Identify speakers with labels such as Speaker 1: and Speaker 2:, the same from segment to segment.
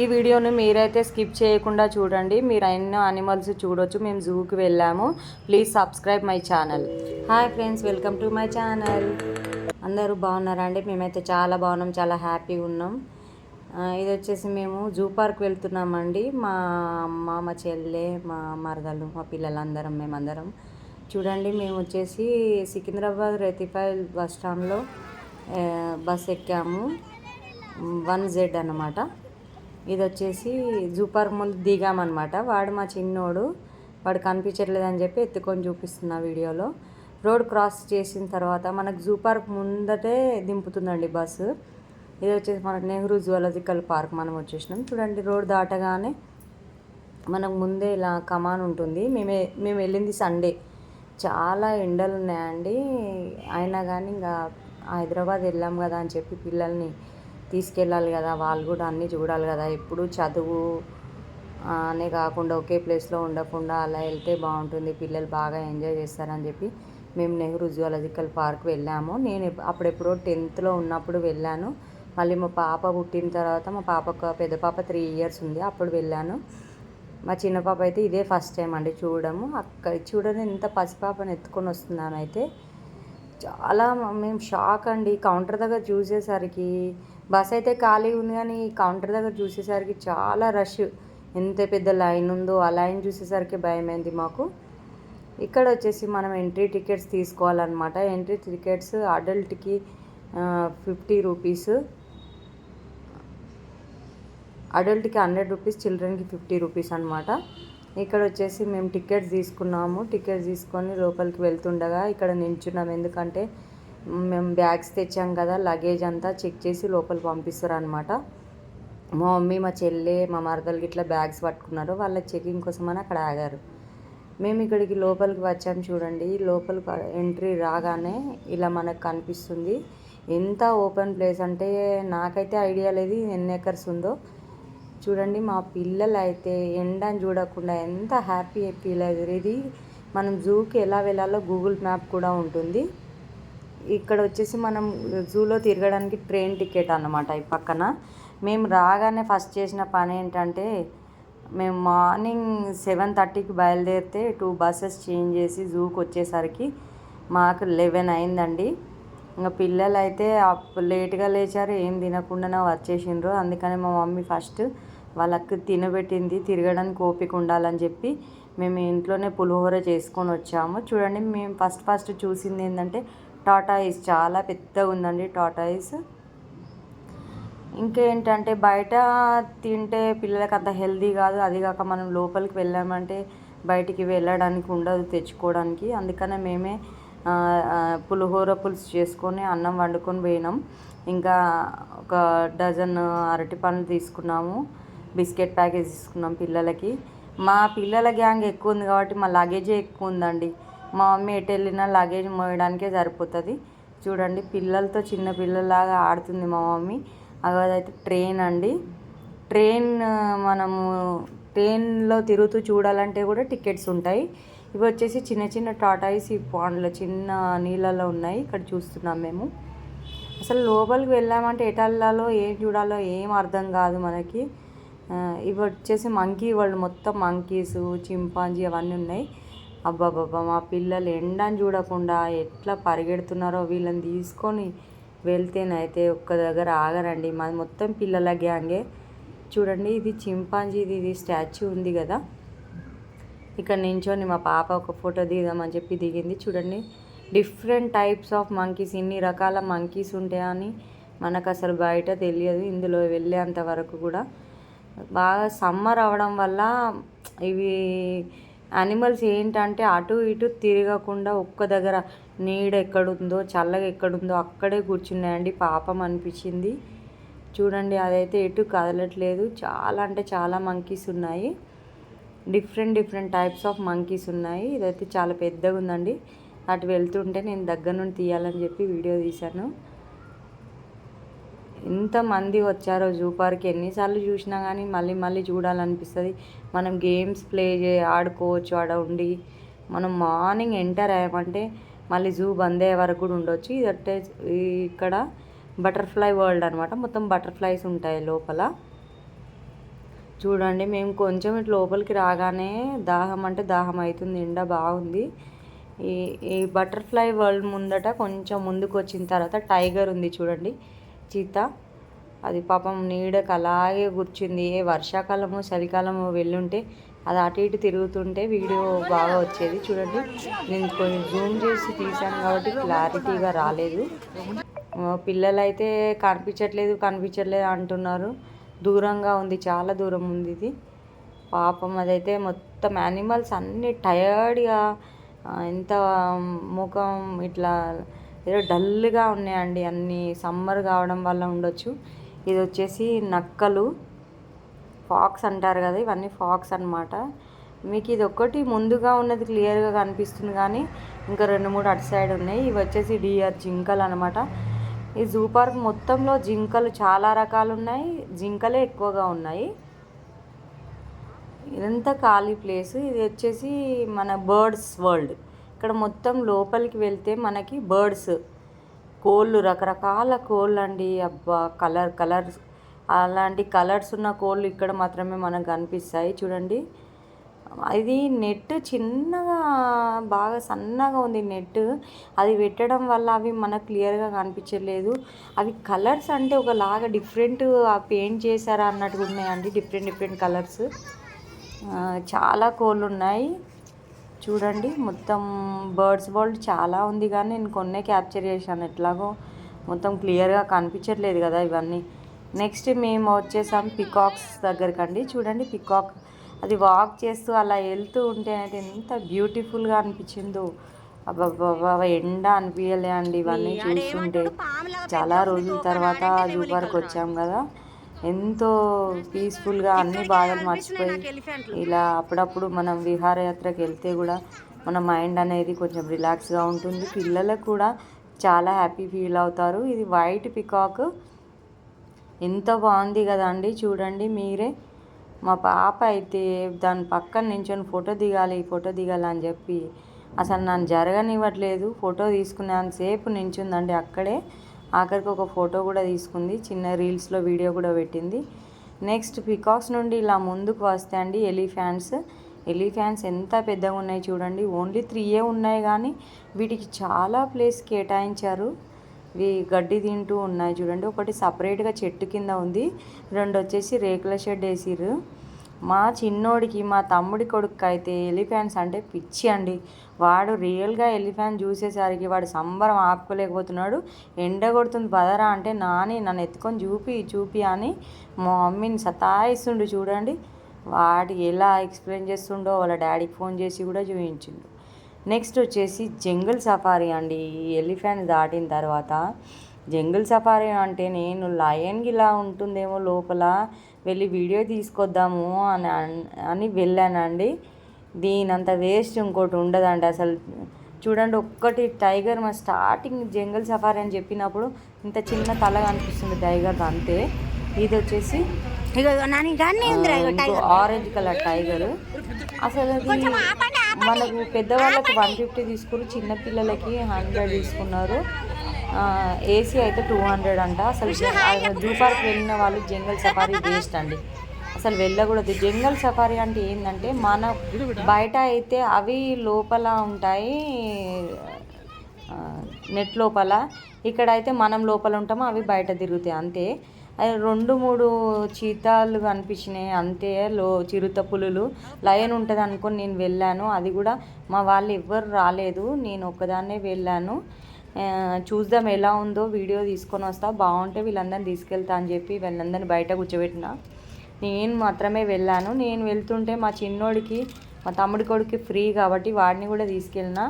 Speaker 1: ఈ వీడియోని మీరైతే స్కిప్ చేయకుండా చూడండి. మీరు ఎన్నో అనిమల్స్ చూడొచ్చు. మేము జూకి వెళ్ళాము. Please subscribe my channel hi friends welcome to my channel అందరూ బాగున్నారా అండి? మేమైతే చాలా బాగున్నాం. చాలా హ్యాపీగా ఉన్నాం. ఇది వచ్చేసి మేము జూ పార్క్ వెళ్తున్నామండి. మా అమ్మ మా చెల్లె మా మరదలు మా పిల్లలందరం మేమందరం. చూడండి మేము వచ్చేసి సికింద్రాబాద్ రెతిఫైల్ బస్ స్టాండ్లో బస్ ఎక్కాము. వన్ జెడ్ అన్నమాట. ఇది వచ్చేసి జూ పార్క్ ముందు దిగామన్నమాట. వాడు మా చిన్నోడు వాడు కనిపించట్లేదు అని చెప్పి ఎత్తుకొని చూపిస్తున్నా వీడియోలో. రోడ్ క్రాస్ చేసిన తర్వాత మనకు జూ పార్క్ ముందటే దింపుతుందండి బస్సు. ఇది వచ్చేసి మనకు నెహ్రూ జువలాజికల్ పార్క్ మనం వచ్చేసినాం. చూడండి రోడ్ దాటగానే మనకు ముందే ఇలా కమాన్ ఉంటుంది. మేమే మేము వెళ్ళింది సండే. చాలా ఎండలు ఉన్నాయండి అయినా కానీ ఇంకా హైదరాబాద్ వెళ్ళాం కదా అని చెప్పి పిల్లల్ని తీసుకెళ్ళాలి కదా వాళ్ళు కూడా అన్నీ చూడాలి కదా. ఎప్పుడు చదువు అనే కాకుండా ఒకే ప్లేస్లో ఉండకుండా అలా వెళ్తే బాగుంటుంది. పిల్లలు బాగా ఎంజాయ్ చేస్తారని చెప్పి మేము నెహ్రూ జువాలజికల్ పార్క్ వెళ్ళాము. నేను అప్పుడెప్పుడో టెన్త్లో ఉన్నప్పుడు వెళ్ళాను. మళ్ళీ మా పాప పుట్టిన తర్వాత మా పాపకు పెద్ద పాప త్రీ ఇయర్స్ ఉంది. అప్పుడు వెళ్ళాను. మా చిన్న పాప అయితే ఇదే ఫస్ట్ టైం అండి చూడడము అక్క చూడని ఎంత పసిపాపను ఎత్తుకొని వస్తున్నాను అయితే చాలా మేము షాక్ అండి. కౌంటర్ దగ్గర చూసేసరికి బస్ అయితే ఖాళీ ఉంది కానీ కౌంటర్ దగ్గర చూసేసరికి చాలా రష్. ఎంత పెద్ద లైన్ ఉందో ఆ లైన్ చూసేసరికి భయమైంది మాకు. ఇక్కడ వచ్చేసి మనం ఎంట్రీ టికెట్స్ తీసుకోవాలన్నమాట. ఎంట్రీ టికెట్స్ అడల్ట్కి ఫిఫ్టీ రూపీస్. అడల్ట్కి హండ్రెడ్ రూపీస్ చిల్డ్రన్కి ఫిఫ్టీ రూపీస్ అనమాట ఇక్కడ వచ్చేసి మేము టికెట్స్ తీసుకున్నాము. టికెట్స్ తీసుకొని లోపలికి వెళ్తుండగా ఇక్కడ నించున్నాం. ఎందుకంటే మేము బ్యాగ్స్ తెచ్చాం కదా లగేజ్ అంతా చెక్ చేసి లోపలికి పంపిస్తారు అనమాట మా మమ్మీ మా చెల్లె మా మరదలు ఇట్లా బ్యాగ్స్ పట్టుకున్నారు. వాళ్ళ చెకింగ్ కోసమని అక్కడ ఆగారు. మేము ఇక్కడికి లోపలికి వచ్చాం చూడండి. లోపలికి ఎంట్రీ రాగానే ఇలా మనకు కనిపిస్తుంది. ఎంత ఓపెన్ ప్లేస్ అంటే నాకైతే ఐడియా లేదు ఎన్ని ఎకర్స్ ఉందో. చూడండి మా పిల్లలు అయితే ఎండని చూడకుండా ఎంత హ్యాపీ ఫీల్ అయ్యారు. ఇది మనం జూకి ఎలా వెళ్ళాలో గూగుల్ మ్యాప్ కూడా ఉంటుంది. ఇక్కడ వచ్చేసి మనం జూలో తిరగడానికి ట్రైన్ టికెట్ అన్నమాట ఈ పక్కన. మేము రాగానే ఫస్ట్ చేసిన పని ఏంటంటే మేము మార్నింగ్ సెవెన్ థర్టీకి బయలుదేరితే టూ బస్సెస్ చేంజ్ చేసి జూకి వచ్చేసరికి మాకు లెవెన్ అయిందండి. ఇంకా పిల్లలు అయితే లేట్గా లేచారు ఏం తినకుండానే వచ్చేసిండ్రు. అందుకని మా మమ్మీ ఫస్ట్ వాళ్ళకి తినబెట్టింది తిరగడానికి ఓపిక ఉండాలని చెప్పి మేము ఇంట్లోనే పులిహోర చేసుకొని వచ్చాము. చూడండి మేము ఫస్ట్ ఫస్ట్ చూసింది ఏంటంటే టాటాయిస్ చాలా పెద్దగా ఉందండి టాటాయిస్ ఇంకేంటంటే బయట తింటే పిల్లలకి అంత హెల్దీ కాదు. అది కాక మనం లోపలికి వెళ్ళామంటే బయటికి వెళ్ళడానికి ఉండదు తెచ్చుకోవడానికి. అందుకనే మేమే పులిహోర పులుసు చేసుకొని అన్నం వండుకొని పోయినాం. ఇంకా ఒక డజన్ అరటి పండ్లు తీసుకున్నాము. బిస్కెట్ ప్యాకేజ్ తీసుకున్నాం పిల్లలకి. మా పిల్లల గ్యాంగ్ ఎక్కువ ఉంది కాబట్టి మా లగేజే ఎక్కువ ఉందండి. మా మమ్మీ ఎటు వెళ్ళినా లగేజ్ మోయడానికే సరిపోతుంది. చూడండి పిల్లలతో చిన్న పిల్లలాగా ఆడుతుంది మా మమ్మీ. అదైతే ట్రైన్ అండి. ట్రైన్ మనము ట్రైన్లో తిరుగుతూ చూడాలంటే కూడా టికెట్స్ ఉంటాయి. ఇవి వచ్చేసి చిన్న చిన్న టాటాయిస్ ఈ పాండ్లో చిన్న నీళ్ళలో ఉన్నాయి. ఇక్కడ చూస్తున్నాం మేము. అసలు లోపలికి వెళ్ళామంటే ఎటల్లాలో ఏం చూడాలో ఏం అర్థం కాదు మనకి. ఇవి వచ్చేసి మంకీ వరల్డ్ మొత్తం మంకీస్ చింపాంజీ అవన్నీ ఉన్నాయి. అబ్బాబాబా మా పిల్లలు ఎండని చూడకుండా ఎట్లా పరిగెడుతున్నారో వీళ్ళని తీసుకొని వెళ్తేనైతే ఒక్క దగ్గర ఆగరండి. మాది మొత్తం పిల్లల గ్యాంగే. చూడండి ఇది చింపాంజీది ఇది స్టాచ్యూ ఉంది కదా. ఇక్కడ నించొని మా పాప ఒక ఫోటో దిగుదామని చెప్పి దిగింది. చూడండి డిఫరెంట్ టైప్స్ ఆఫ్ మంకీస్ ఇన్ని రకాల మంకీస్ ఉంటాయని మనకు అసలు బయట తెలియదు. ఇందులో వెళ్ళేంత వరకు కూడా బాగా సమ్మర్ అవడం వల్ల ఇవి యానిమల్స్ ఏంటంటే అటు ఇటు తిరగకుండా ఒక్క దగ్గర నీడ ఎక్కడుందో చల్లగా ఎక్కడుందో అక్కడే కూర్చున్నాయండి. పాపం అనిపించింది. చూడండి అదైతే ఎటు కదలట్లేదు. చాలా అంటే చాలా మంకీస్ ఉన్నాయి. Different different types of monkeys ఉన్నాయి. ఇదైతే చాలా పెద్దగా ఉందండి అటు వెళ్తుంటే నేను దగ్గర నుండి తీయాలని చెప్పి వీడియో తీశాను. ఎంతమంది వచ్చారో జూ పార్క్ ఎన్నిసార్లు చూసినా కానీ మళ్ళీ మళ్ళీ చూడాలనిపిస్తుంది. మనం గేమ్స్ ప్లే చే ఆడుకోవచ్చు ఆడ ఉండి. మనం మార్నింగ్ ఎంటర్ అయ్యామంటే మళ్ళీ జూ బంద్ అయ్యే వరకు కూడా ఉండొచ్చు. ఇది ఇక్కడ బటర్ఫ్లై వరల్డ్ అనమాట మొత్తం బటర్ఫ్లైస్ ఉంటాయి లోపల. చూడండి మేము కొంచెం ఇటు లోపలికి రాగానే దాహం అంటే దాహం అవుతుంది ఎండ బాగుంది. ఈ ఈ బటర్ఫ్లై వరల్డ్ ముందట కొంచెం ముందుకు వచ్చిన తర్వాత టైగర్ ఉంది చూడండి. చీత అది పాపం నీడకు అలాగే కూర్చుంది. ఏ వర్షాకాలము చలికాలము వెళ్ళుంటే అది అటు ఇటు తిరుగుతుంటే వీడియో బాగా వచ్చేది. చూడండి. నేను కొంచెం జూమ్ చేసి తీసాను కాబట్టి క్లారిటీగా రాలేదు. పిల్లలైతే కనిపించట్లేదు కనిపించట్లేదు అంటున్నారు. దూరంగా ఉంది చాలా దూరం ఉంది ఇది. పాపం అదైతే మొత్తం యానిమల్స్ అన్నీ టయర్డ్గా ఎంత ముఖం ఇట్లా ఏదో డల్గా ఉన్నాయండి అన్ని. సమ్మర్ కావడం వల్ల ఉండొచ్చు. ఇది వచ్చేసి నక్కలు. ఫాక్స్ అంటారు కదా ఇవన్నీ ఫాక్స్ అనమాట మీకు ఇది ఒక్కటి ముందుగా ఉన్నది క్లియర్గా కనిపిస్తుంది కానీ ఇంకా రెండు మూడు అటు సైడ్ ఉన్నాయి. ఇవి వచ్చేసి డిఆర్ జింకలు అనమాట ఈ జూ పార్క్ మొత్తంలో జింకలు చాలా రకాలు ఉన్నాయి. జింకలే ఎక్కువగా ఉన్నాయి. ఇదంతా ఖాళీ ప్లేస్. ఇది వచ్చేసి మన బర్డ్స్ వరల్డ్. ఇక్కడ మొత్తం లోపలికి వెళ్తే మనకి బర్డ్స్. కోళ్ళు రకరకాల కోళ్ళు అండి అబ్బా కలర్ కలర్స్. అలాంటి కలర్స్ ఉన్న కోళ్ళు ఇక్కడ మాత్రమే మనకు కనిపిస్తాయి. చూడండి. అది నెట్ చిన్నగా బాగా సన్నగా ఉంది నెట్. అది పెట్టడం వల్ల అవి మనకు క్లియర్గా కనిపించలేదు అవి కలర్స్ అంటే ఒకలాగా డిఫరెంట్ పెయింట్ చేశారా అన్నట్టుగా ఉన్నాయండి. Different different colours. చాలా కోళ్ళు ఉన్నాయి. చూడండి మొత్తం బర్డ్స్ వరల్డ్ చాలా ఉంది కానీ నేను కొన్నే క్యాప్చర్ చేశాను. ఎట్లాగో మొత్తం క్లియర్గా కనిపించట్లేదు కదా ఇవన్నీ. నెక్స్ట్ మేము వచ్చేసాం పికాక్స్ దగ్గరికి అండి చూడండి పికాక్ అది వాక్ చేస్తూ అలా వెళ్తూ ఉంటే ఎంత బ్యూటిఫుల్గా అనిపించిందో. అబ్బాబ్బా ఎండ అనిపించలే అండి ఇవన్నీ చూస్తుంటే. చాలా రోజుల తర్వాత జూ పార్క్ వచ్చాం కదా. ఎంతో పీస్ఫుల్గా అన్ని బాధలు మర్చిపోయి ఇలా అప్పుడప్పుడు మనం విహారయాత్రకి వెళ్తే కూడా మన మైండ్ అనేది కొంచెం రిలాక్స్గా ఉంటుంది. పిల్లలకు కూడా చాలా హ్యాపీ ఫీల్ అవుతారు. ఇది వైట్ పికాక్ ఎంత బాగుంది కదండి చూడండి మీరే. మా పాప అయితే దాని పక్కన నించొని ఫోటో దిగాలి ఫోటో దిగాలి అని చెప్పి అసలు నన్ను జరగనివ్వట్లేదు. ఫోటో తీసుకునేంతసేపు నించుందండి అక్కడే. ఆఖరికి ఒక ఫోటో కూడా తీసుకుంది చిన్న రీల్స్లో వీడియో కూడా పెట్టింది. నెక్స్ట్ పికాక్స్ నుండి ఇలా ముందుకు వస్తే అండి ఎలిఫాంట్స్. ఎలిఫాంట్స్ ఎంత పెద్దగా ఉన్నాయి చూడండి ఓన్లీ త్రీయే ఉన్నాయి కానీ వీటికి చాలా ప్లేస్ కేటాయించారు. ఇవి గడ్డి తింటూ ఉన్నాయి చూడండి ఒకటి సపరేట్గా చెట్టు కింద ఉంది రెండు వచ్చేసి రేకుల షెడ్ వేసిర్రు. మా చిన్నోడికి మా తమ్ముడి కొడుకు అయితే ఎలిఫెంట్స్ అంటే పిచ్చి అండి. వాడు రియల్గా ఎలిఫెంట్ చూసేసరికి వాడు సంబరం ఆపుకోలేకపోతున్నాడు. ఎండ కొడుతుంది బదరా అంటే నాని నన్ను ఎత్తుకొని చూపి చూపి అని మా మమ్మీని సతాయిస్తుండు చూడండి. వాడు ఎలా ఎక్స్ప్లెయిన్ చేస్తుండో వాళ్ళ డాడీకి ఫోన్ చేసి కూడా చూపించిండు. నెక్స్ట్ వచ్చేసి జంగుల్ సఫారీ అండి. ఎలిఫెంట్ దాటిన తర్వాత జంగుల్ సఫారీ అంటే నేను లయన్కి ఇలా ఉంటుందేమో లోపల. వెళ్ళి వీడియో తీసుకొద్దాము అని అని వెళ్ళానండి. దీనంత వేస్ట్ ఇంకోటి ఉండదండి అసలు. చూడండి ఒక్కటి టైగర్ మా స్టార్టింగ్ జంగల్ సఫారీ అని చెప్పినప్పుడు ఇంత చిన్న తల కనిపిస్తుంది టైగర్ అంతే. ఇది వచ్చేసి ఆరెంజ్ కలర్ టైగర్. అసలు అది మనకు పెద్దవాళ్ళకి వన్ ఫిఫ్టీ తీసుకుని చిన్నపిల్లలకి హండ్రెడ్ తీసుకున్నారు. ఏసీ అయితే టూ హండ్రెడ్ అంట. అసలు జూ పార్క్ వెళ్ళిన వాళ్ళు జంగల్ సఫారీ వేస్ట్ అండి. అసలు వెళ్ళకూడదు. జంగల్ సఫారీ అంటే ఏంటంటే మన బయట అయితే అవి లోపల ఉంటాయి నెట్ లోపల. ఇక్కడైతే మనం లోపల ఉంటామో అవి బయట తిరుగుతాయి అంతే. అది రెండు మూడు చీతాలు కనిపించినాయి అంతే. లో చిరుత పులులు. లయన్ ఉంటుంది అనుకొని నేను వెళ్ళాను. అది కూడా మా వాళ్ళు ఎవ్వరు రాలేదు. నేను ఒక్కదాన్నే వెళ్ళాను. చూద్దాం ఎలా ఉందో వీడియో తీసుకొని వస్తా. బాగుంటే వీళ్ళందరిని తీసుకెళ్తా అని చెప్పి వీళ్ళందరిని బయట కూర్చోబెట్టిన. నేను మాత్రమే వెళ్ళాను. నేను వెళ్తుంటే మా చిన్నోడికి మా తమ్ముడి కొడుకు ఫ్రీ కాబట్టి వాడిని కూడా తీసుకెళ్ళిన.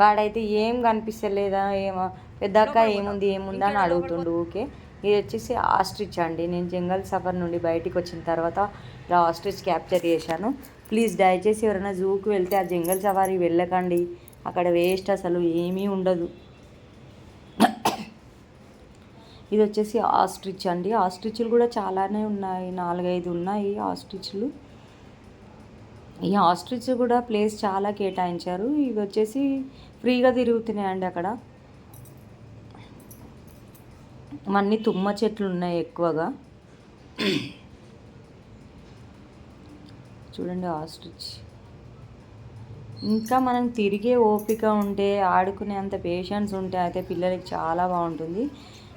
Speaker 1: వాడైతే ఏం కనిపిస్తలేదా ఏమో. పెద్దక్క ఏముంది ఏముంది అని అడుగుతుండు. ఓకే ఇది వచ్చేసి ఆస్ట్రిచ్ అండి. నేను జంగల్ సఫర్ నుండి బయటికి వచ్చిన తర్వాత ఇలా ఆస్ట్రిచ్ క్యాప్చర్ చేశాను. ప్లీజ్ దయచేసి ఎవరైనా జూకి వెళ్తే ఆ జంగల్ సఫారీ వెళ్ళకండి. అక్కడ వేస్ట్ అసలు ఏమీ ఉండదు. ఇది వచ్చేసి ఆస్ట్రిచ్ అండి. ఆస్ట్రిచ్లు కూడా చాలానే ఉన్నాయి. నాలుగైదు ఉన్నాయి ఆస్ట్రిచ్లు. ఈ ఆస్ట్రిచ్ కూడా ప్లేస్ చాలా కేటాయించారు. ఇవి వచ్చేసి ఫ్రీగా తిరుగుతున్నాయండి అక్కడ. మన్ని తుమ్మ చెట్లు ఉన్నాయి ఎక్కువగా. చూడండి ఆస్ట్రిచ్. ఇంకా మనం తిరిగే ఓపిక ఉంటే ఆడుకునే అంత పేషెన్స్ ఉంటే అయితే పిల్లలకి చాలా బాగుంటుంది.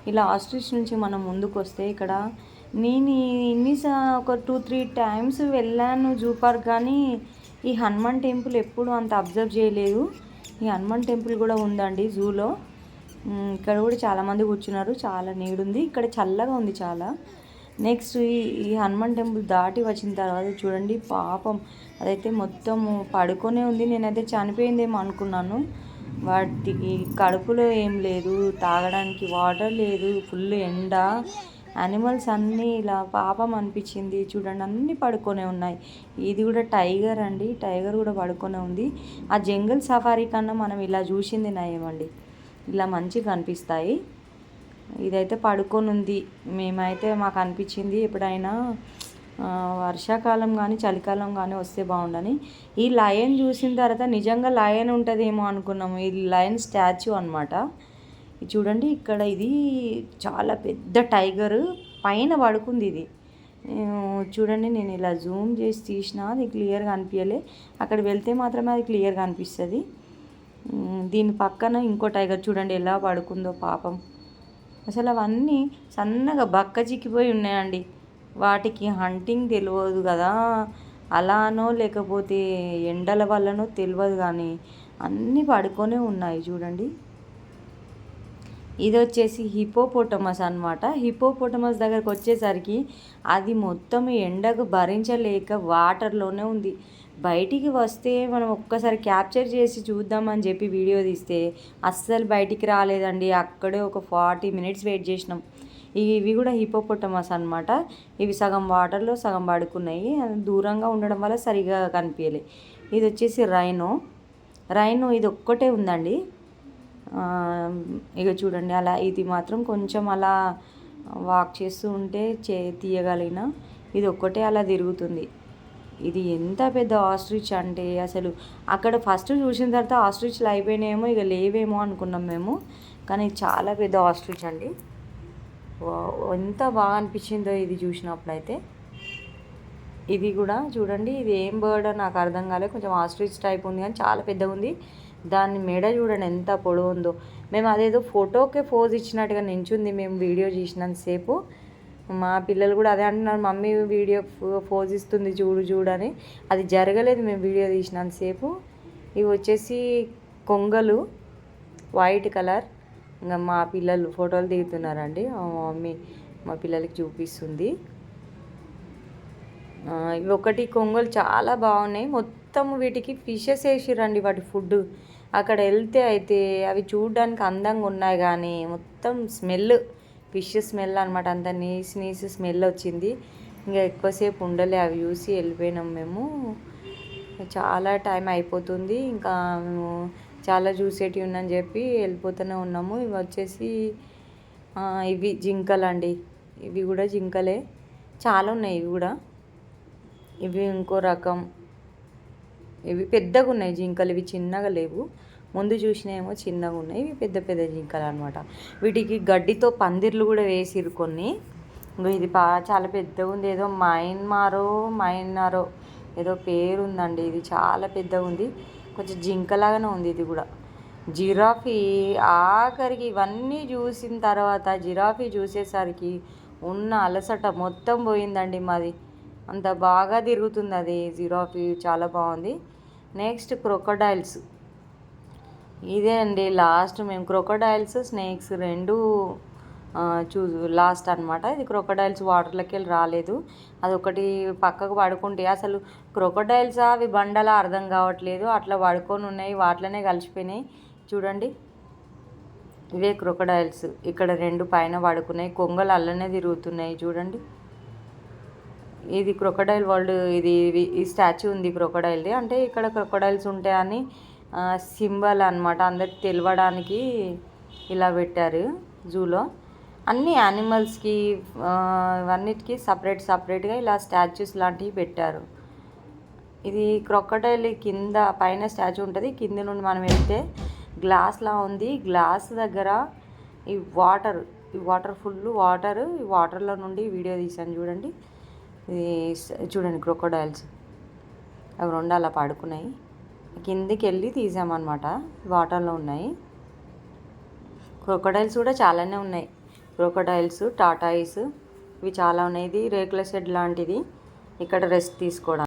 Speaker 1: ఇలా ఆస్ట్రిచ్ నుంచి మనం ముందుకు వస్తే ఇక్కడ నేను ఇన్ని ఒక టూ త్రీ టైమ్స్ వెళ్ళాను జూ పార్క్ కానీ ఈ హనుమాన్ టెంపుల్ ఎప్పుడు అంత అబ్జర్వ్ చేయలేదు. ఈ హనుమాన్ టెంపుల్ కూడా ఉందండి జూలో. ఇక్కడ కూడా చాలామంది కూర్చున్నారు చాలా నీడుంది. ఇక్కడ చల్లగా ఉంది చాలా. నెక్స్ట్ ఈ ఈ హనుమాన్ టెంపుల్ దాటి వచ్చిన తర్వాత చూడండి పాపం. అదైతే మొత్తము పడుకొనే ఉంది. నేనైతే చనిపోయిందేమో అనుకున్నాను. వాటికి కడుపులో ఏం లేదు తాగడానికి వాటర్ లేదు ఫుల్ ఎండ. యానిమల్స్ అన్నీ ఇలా పాపం అనిపించింది. చూడండి అన్నీ పడుకొనే ఉన్నాయి. ఇది కూడా టైగర్ అండి. టైగర్ కూడా పడుకొనే ఉంది. ఆ జంగల్ సఫారీ కన్నా మనం ఇలా చూసింది నయమండి ఇలా మంచిగా కనిపిస్తాయి. ఇదైతే పడుకొని ఉంది మేమైతే మాకు అనిపించింది ఎప్పుడైనా వర్షాకాలం కానీ చలికాలం కానీ వస్తే బాగుండని. ఈ లయన్ చూసిన తర్వాత నిజంగా లయన్ ఉంటుందేమో అనుకున్నాము. ఈ లయన్ స్టాచ్యూ అనమాట చూడండి ఇక్కడ ఇది చాలా పెద్ద టైగర్ పైన పడుకుంది ఇది. చూడండి నేను ఇలా జూమ్ చేసి తీసిన అది క్లియర్గా అనిపించలే అక్కడ వెళ్తే మాత్రమే అది క్లియర్గా అనిపిస్తుంది. దీని పక్కన ఇంకో టైగర్ చూడండి ఎలా పడుకుందో పాపం. అసలు అవన్నీ సన్నగా బక్క చిక్కిపోయి ఉన్నాయండి. వాటికి హంటింగ్ తెలియదు కదా. అలానో లేకపోతే ఎండల వల్లనో తెలియదు కానీ అన్నీ పడుకొనే ఉన్నాయి చూడండి. ఇది వచ్చేసి హిపోపోటమస్ అనమాట హిపోపోటమస్ దగ్గరకు వచ్చేసరికి అది మొత్తం ఎండకు భరించలేక వాటర్లోనే ఉంది. బయటికి వస్తే మనం ఒక్కసారి క్యాప్చర్ చేసి చూద్దామని చెప్పి వీడియో తీస్తే అస్సలు బయటికి రాలేదండి. అక్కడే ఒక ఫార్టీ మినిట్స్ వెయిట్ చేసినాం. ఇవి కూడా హిపోపొటమస్ అనమాట ఇవి సగం వాటర్లో సగం పడుకున్నాయి. దూరంగా ఉండడం వల్ల సరిగా కనిపించలే. ఇది వచ్చేసి రైనో. రైనో ఇది ఒక్కటే ఉందండి. ఇక చూడండి అలా ఇది మాత్రం కొంచెం అలా వాక్ చేస్తూ ఉంటే చే తీయగలిగిన ఇది ఒక్కటే అలా తిరుగుతుంది. ఇది ఎంత పెద్ద ఆస్ట్రిచ్ అంటే అసలు అక్కడ ఫస్ట్ చూసిన తర్వాత ఆస్ట్రిచ్లు అయిపోయినాయేమో ఇక లేవేమో అనుకున్నాం మేము. కానీ చాలా పెద్ద ఆస్ట్రిచ్ అండి. ఎంత బాగా అనిపించిందో ఇది చూసినప్పుడైతే. ఇది కూడా చూడండి ఇది ఏం బర్డ్ నాకు అర్థం కాలేదు కొంచెం ఆస్ట్రిచ్ టైప్ ఉంది కానీ చాలా పెద్దగా ఉంది. దాని మెడ చూడండి ఎంత పొడవు ఉందో. మేము అదేదో ఫోటోకే ఫోజ్ ఇచ్చినట్టుగా నించుంది మేము వీడియో చేసినంతసేపు. మా పిల్లలు కూడా అదే అంటున్నారు మమ్మీ వీడియో ఫోజ్ ఇస్తుంది చూడు చూడని అది జరగలేదు మేము వీడియో తీసినంతసేపు. ఇవి వచ్చేసి కొంగలు వైట్ కలర్. ఇంకా మా పిల్లలు ఫోటోలు దిగుతున్నారండి. మా మమ్మీ మా పిల్లలకి చూపిస్తుంది. ఇవి ఒకటి కొంగలు చాలా బాగున్నాయి. మొత్తం వీటికి ఫిషెస్ వేసిరండి వాటి ఫుడ్ అక్కడ వెళ్తే అయితే అవి చూడడానికి అందంగా ఉన్నాయి కానీ మొత్తం స్మెల్ ఫిష్ స్మెల్ అనమాట అంత నీసి నీసి స్మెల్ వచ్చింది. ఇంకా ఎక్కువసేపు ఉండలే అవి చూసి వెళ్ళిపోయినాం మేము. చాలా టైం అయిపోతుంది. ఇంకా మేము చాలా చూసేటివి ఉందని చెప్పి వెళ్ళిపోతూనే ఉన్నాము. ఇవి వచ్చేసి ఇవి జింకలు అండి. ఇవి కూడా జింకలే. చాలా ఉన్నాయి ఇవి కూడా. ఇవి ఇంకో రకం. ఇవి పెద్దగా ఉన్నాయి జింకలు. ఇవి చిన్నగా లేవు. ముందు చూసినాయేమో చిన్నగా ఉన్నాయి. ఇవి పెద్ద పెద్ద జింకలు అనమాట వీటికి గడ్డితో పందిర్లు కూడా వేసిరు కొన్ని. ఇది బా చాలా పెద్దగా ఉంది. ఏదో మైన్మారో మైన్నారో ఏదో పేరు ఉందండి ఇది చాలా పెద్దగా ఉంది. కొంచెం జింకలాగానే ఉంది ఇది కూడా. జిరాఫీ ఆఖరికి ఇవన్నీ చూసిన తర్వాత జిరాఫీ చూసేసరికి ఉన్న అలసట మొత్తం పోయిందండి మాది. అంత బాగా తిరుగుతుంది అది జిరాఫీ చాలా బాగుంది. Next crocodiles. ఇదే అండి లాస్ట్. మేము క్రొకడైల్స్ స్నేక్స్ రెండు చూ లాస్ట్ అనమాట ఇది క్రొకడైల్స్ వాటర్లోకి వెళ్ళి రాలేదు. అది ఒకటి పక్కకు పడుకుంటే అసలు క్రొకడైల్స్ అవి బండలా అర్థం కావట్లేదు. అట్లా పడుకొని ఉన్నాయి. వాటిలోనే కలిసిపోయినాయి. చూడండి. ఇవే క్రొకడైల్స్ ఇక్కడ రెండు పైన పడుకున్నాయి. కొంగలు అల్లనే తిరుగుతున్నాయి. చూడండి. ఇది క్రొకడైల్ వరల్డ్ ఇది ఈ స్టాచ్యూ ఉంది క్రొకడైల్ది అంటే ఇక్కడ క్రొకడైల్స్ ఉంటాయని సింబల్ అనమాట అందరికి తెలవడానికి ఇలా పెట్టారు. జూలో. అన్ని యానిమల్స్కి అన్నిటికీ సపరేట్ సపరేట్గా ఇలా స్టాచ్యూస్ లాంటివి పెట్టారు. ఇది క్రొక్కటైల్ కింద పైన స్టాచ్యూ ఉంటుంది. కింద నుండి మనం వెళ్తే గ్లాస్లా ఉంది. గ్లాస్ దగ్గర ఈ వాటర్ ఈ వాటర్ ఫుల్ వాటర్ ఈ వాటర్లో నుండి వీడియో తీసాను చూడండి. ఇది చూడండి క్రొకోడైల్స్ అవి రెండు అలా పడుకున్నాయి. కిందికి వెళ్ళి తీసామన్నమాట వాటర్లో ఉన్నాయి. క్రొకోడైల్స్ కూడా చాలానే ఉన్నాయి. క్రోకడైల్స్ టాటాయిస్ ఇవి చాలా ఉన్నాయి. ఇది రేకుల షెడ్ లాంటిది. ఇక్కడ రెస్ట్ తీసుకోవడం